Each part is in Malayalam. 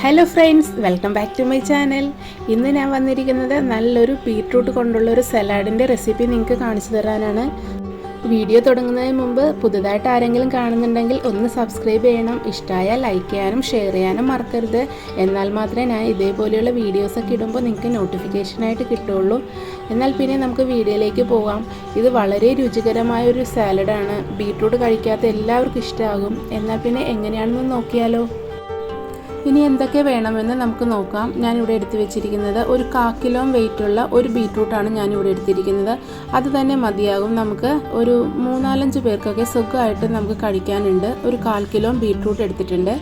Hello friends welcome back to my channel ഇന്ന് ഞാൻ വന്നിരിക്കുന്നത് നല്ലൊരു ബീട്രൂട്ട് കൊണ്ടുള്ള ഒരു സലാഡിന്റെ റെസിപ്പി നിങ്ങൾക്ക് കാണിച്ചു തരാനാണ്. വീഡിയോ തുടങ്ങുന്നതിന് മുമ്പ് പുതുതായിട്ട് ആരെങ്കിലും കാണുന്നുണ്ടെങ്കിൽ ഒന്ന് സബ്സ്ക്രൈബ് ചെയ്യണം. ഇഷ്ടമായാൽ ലൈക്ക് ചെയ്യാനും ഷെയർ ചെയ്യാനും മറക്കരുത്. എന്നാൽ മാത്രമേ ഞാൻ ഇതേപോലെയുള്ള വീഡിയോസൊക്കെ ഇടുമ്പോൾ നിങ്ങൾക്ക് നോട്ടിഫിക്കേഷനായിട്ട് കിട്ടുള്ളൂ എന്നാൽ പിന്നെ നമുക്ക് വീഡിയോയിലേക്ക് പോകാം ഇത് വളരെ രുചികരമായ ഒരു സാലഡാണ് ബീട്രൂട്ട് കഴിക്കാത്ത എല്ലാവർക്കും ഇഷ്ടമാകും. എന്നാൽ പിന്നെ എങ്ങനെയാണെന്ന് നോക്കിയാലോ? ഇനി എന്തൊക്കെ വേണമെന്ന് നമുക്ക് നോക്കാം. ഞാനിവിടെ എടുത്തു വെച്ചിരിക്കുന്നത് ഒരു കാ കിലോ വെയിറ്റുള്ള ഒരു ബീട്രൂട്ടാണ് ഞാനിവിടെ എടുത്തിരിക്കുന്നത്. അത് തന്നെ മതിയാകും. നമുക്ക് ഒരു മൂന്നാലഞ്ച് പേർക്കൊക്കെ സുഖമായിട്ട് നമുക്ക് കഴിക്കാനുണ്ട്. ഒരു കാൽ കിലോ ബീട്രൂട്ട് എടുത്തിട്ടുണ്ട്.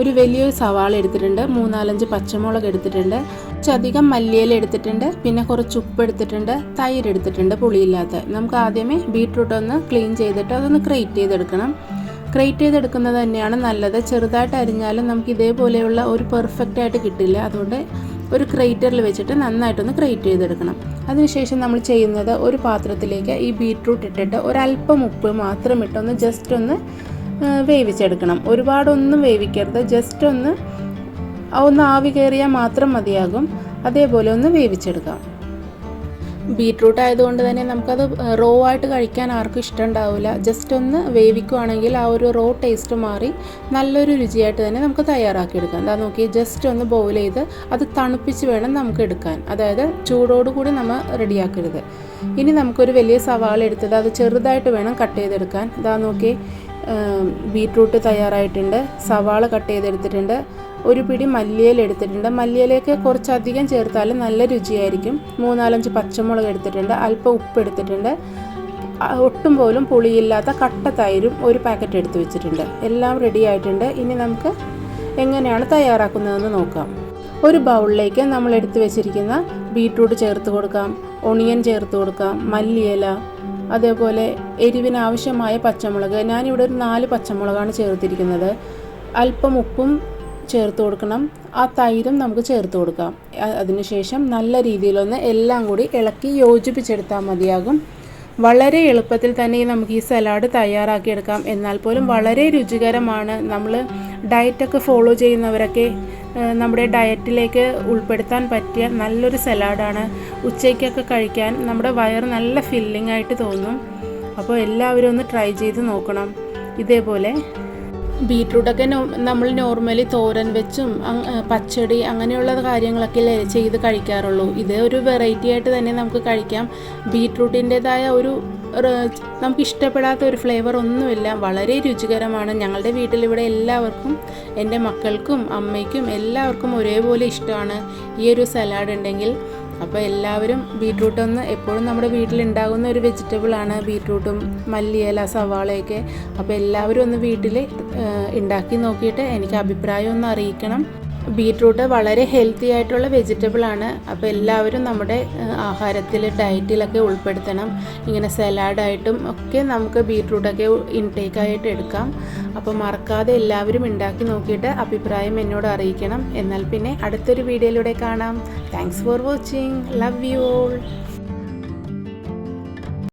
ഒരു വലിയൊരു സവാള എടുത്തിട്ടുണ്ട്. മൂന്നാലഞ്ച് പച്ചമുളക് എടുത്തിട്ടുണ്ട്. കുറച്ചധികം മല്ലിയില എടുത്തിട്ടുണ്ട്. പിന്നെ കുറച്ച് ഉപ്പ് എടുത്തിട്ടുണ്ട്. തൈര് എടുത്തിട്ടുണ്ട് പുളിയില്ലാത്ത. നമുക്ക് ആദ്യമേ ബീട്രൂട്ട് ഒന്ന് ക്ലീൻ ചെയ്തിട്ട് അതൊന്ന് ക്രേറ്റ് ചെയ്തെടുക്കണം. ക്രേറ്റ് ചെയ്തെടുക്കുന്നത് തന്നെയാണ് നല്ലത്. ചെറുതായിട്ട് അരിഞ്ഞാലും നമുക്ക് ഇതേപോലെയുള്ള ഒരു പെർഫെക്റ്റ് ആയിട്ട് കിട്ടില്ല. അതുകൊണ്ട് ഒരു ക്രേറ്ററിൽ വെച്ചിട്ട് നന്നായിട്ടൊന്ന് ക്രേറ്റ് ചെയ്തെടുക്കണം. അതിനുശേഷം നമ്മൾ ചെയ്യുന്നത് ഒരു പാത്രത്തിലേക്ക് ഈ ബീട്രൂട്ട് ഇട്ടിട്ട് ഒരല്പം ഉപ്പ് മാത്രം ഇട്ടൊന്ന് ജസ്റ്റ് ഒന്ന് വേവിച്ചെടുക്കണം. ഒരുപാടൊന്നും വേവിക്കരുത്. ജസ്റ്റ് ഒന്ന് ഒന്ന് ആവി കയറിയാൽ മാത്രം മതിയാകും. അതേപോലെ ഒന്ന് വേവിച്ചെടുക്കാം. ബീട്രൂട്ട് ആയതുകൊണ്ട് തന്നെ നമുക്കത് റോ ആയിട്ട് കഴിക്കാൻ ആർക്കും ഇഷ്ടമുണ്ടാവില്ല ജസ്റ്റ് ഒന്ന് വേവിക്കുവാണെങ്കിൽ ആ ഒരു റോ ടേസ്റ്റ് മാറി നല്ലൊരു രുചിയായിട്ട് തന്നെ നമുക്ക് തയ്യാറാക്കി എടുക്കാം എന്താ നോക്കി ജസ്റ്റ് ഒന്ന് ബോയിൽ ചെയ്ത് അത് തണുപ്പിച്ച് വേണം നമുക്ക് എടുക്കാൻ. അതായത് ചൂടോടുകൂടി നമ്മൾ റെഡിയാക്കരുത്. ഇനി നമുക്കൊരു വലിയ സവാള എടുത്തത് അത് ചെറുതായിട്ട് വേണം കട്ട് ചെയ്തെടുക്കാൻ. ഇതാ നോക്കി ബീട്രൂട്ട് തയ്യാറായിട്ടുണ്ട് സവാള കട്ട് ചെയ്തെടുത്തിട്ടുണ്ട്. ഒരു പിടി മല്ലിയില എടുത്തിട്ടുണ്ട്. മല്ലിയിലയൊക്കെ കുറച്ചധികം ചേർത്താൽ നല്ല രുചിയായിരിക്കും. മൂന്നാലഞ്ച് പച്ചമുളക് എടുത്തിട്ടുണ്ട്. അല്പം ഉപ്പ് എടുത്തിട്ടുണ്ട്. ഒട്ടും പോലും പുളിയില്ലാത്ത കട്ട തൈരും ഒരു പാക്കറ്റ് എടുത്തു വെച്ചിട്ടുണ്ട്. എല്ലാം റെഡി ആയിട്ടുണ്ട്. ഇനി നമുക്ക് എങ്ങനെയാണ് തയ്യാറാക്കുന്നതെന്ന് നോക്കാം. ഒരു ബൗളിലേക്ക് നമ്മൾ എടുത്തു വെച്ചിരിക്കുന്ന ബീട്രൂട്ട് ചേർത്ത് കൊടുക്കാം. ഒണിയൻ ചേർത്ത് കൊടുക്കാം. മല്ലിയില അതേപോലെ എരിവിന് ആവശ്യമായ പച്ചമുളക്. ഞാനിവിടെ ഒരു നാല് പച്ചമുളകാണ് ചേർത്തിരിക്കുന്നത്. അല്പം ഉപ്പും ചേർത്ത് കൊടുക്കണം. ആ തൈരും നമുക്ക് ചേർത്ത് കൊടുക്കാം. അതിനുശേഷം നല്ല രീതിയിലൊന്ന് എല്ലാം കൂടി ഇളക്കി യോജിപ്പിച്ചെടുത്താൽ മതിയാകും. വളരെ എളുപ്പത്തിൽ തന്നെ നമുക്ക് ഈ സലാഡ് തയ്യാറാക്കിയെടുക്കാം. എന്നാൽ പോലും വളരെ രുചികരമാണ്. നമ്മൾ ഡയറ്റൊക്കെ ഫോളോ ചെയ്യുന്നവരൊക്കെ നമ്മുടെ ഡയറ്റിലേക്ക് ഉൾപ്പെടുത്താൻ പറ്റിയ നല്ലൊരു സലാഡാണ്. ഉച്ചയ്ക്കൊക്കെ കഴിക്കാൻ നമ്മുടെ വയറ് നല്ല ഫില്ലിംഗ് ആയിട്ട് തോന്നും. അപ്പോൾ എല്ലാവരും ഒന്ന് ട്രൈ ചെയ്ത് നോക്കണം. ഇതേപോലെ ബീട്രൂട്ടൊക്കെ നമ്മൾ നോർമലി തോരൻ വെച്ചും പച്ചടി അങ്ങനെയുള്ള കാര്യങ്ങളൊക്കെ ചെയ്ത് കഴിക്കാറുള്ളൂ. ഇത് ഒരു വെറൈറ്റി ആയിട്ട് തന്നെ നമുക്ക് കഴിക്കാം. ബീട്രൂട്ടിന്റെതായ ഒരു നമുക്ക് ഇഷ്ടപ്പെടാത്ത ഒരു ഫ്ലേവർ ഒന്നുമില്ല. വളരെ രുചികരമാണ്. ഞങ്ങളുടെ വീട്ടിലിവിടെ എല്ലാവർക്കും എന്റെ മക്കൾക്കും അമ്മയ്ക്കും എല്ലാവർക്കും ഒരേപോലെ ഇഷ്ടമാണ് ഈ ഒരു സലാഡ് ഉണ്ടെങ്കിൽ. അപ്പോൾ എല്ലാവരും ബീട്രൂട്ട് ഒന്ന് എപ്പോഴും നമ്മുടെ വീട്ടിലുണ്ടാകുന്ന ഒരു വെജിറ്റബിളാണ് ബീട്രൂട്ടും മല്ലിയില സവാളയൊക്കെ. അപ്പോൾ എല്ലാവരും ഒന്ന് വീട്ടിൽ ഉണ്ടാക്കി നോക്കിയിട്ട് എനിക്ക് അഭിപ്രായം ഒന്ന് അറിയിക്കണം. ബീട്രൂട്ട് വളരെ ഹെൽത്തി ആയിട്ടുള്ള വെജിറ്റബിൾ ആണ്. അപ്പോൾ എല്ലാവരും നമ്മുടെ ആഹാരത്തിൽ ഡയറ്റിലൊക്കെ ഉൾപ്പെടുത്തണം. ഇങ്ങനെ സലാഡായിട്ടും ഒക്കെ നമുക്ക് ബീട്രൂട്ടൊക്കെ ഇൻടേക്കായിട്ട് എടുക്കാം. അപ്പോൾ മറക്കാതെ എല്ലാവരും ഉണ്ടാക്കി നോക്കിയിട്ട് അഭിപ്രായം എന്നോട് അറിയിക്കണം. എന്നാൽ പിന്നെ അടുത്തൊരു വീഡിയോയിലൂടെ കാണാം. Thanks for watching love you all